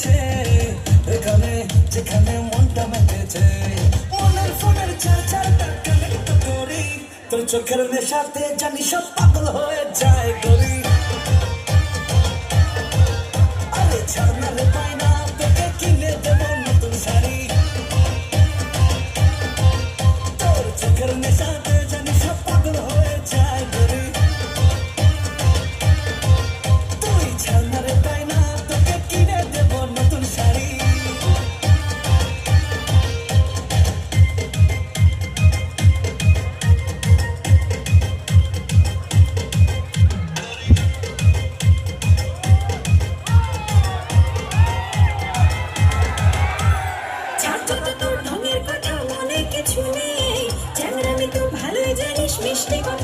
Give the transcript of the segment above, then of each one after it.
মেতেছে এখানে, যেখানে মনটা মেতেছে। মনের ফোনের চার চারটা কানেক্ট করি। তোর চোখের নেশাতে জানি সব পাগল হয়ে যায় গরিব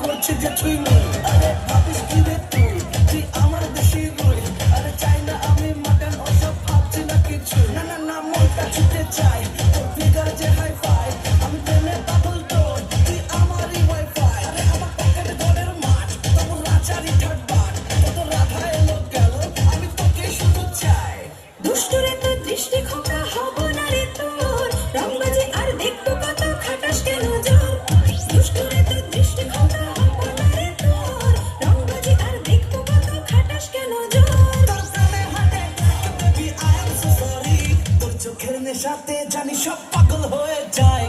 করছে যে ছুঁই আরে ভাবিস কি রে? সাথে জানি সব পাগল হয়ে যায়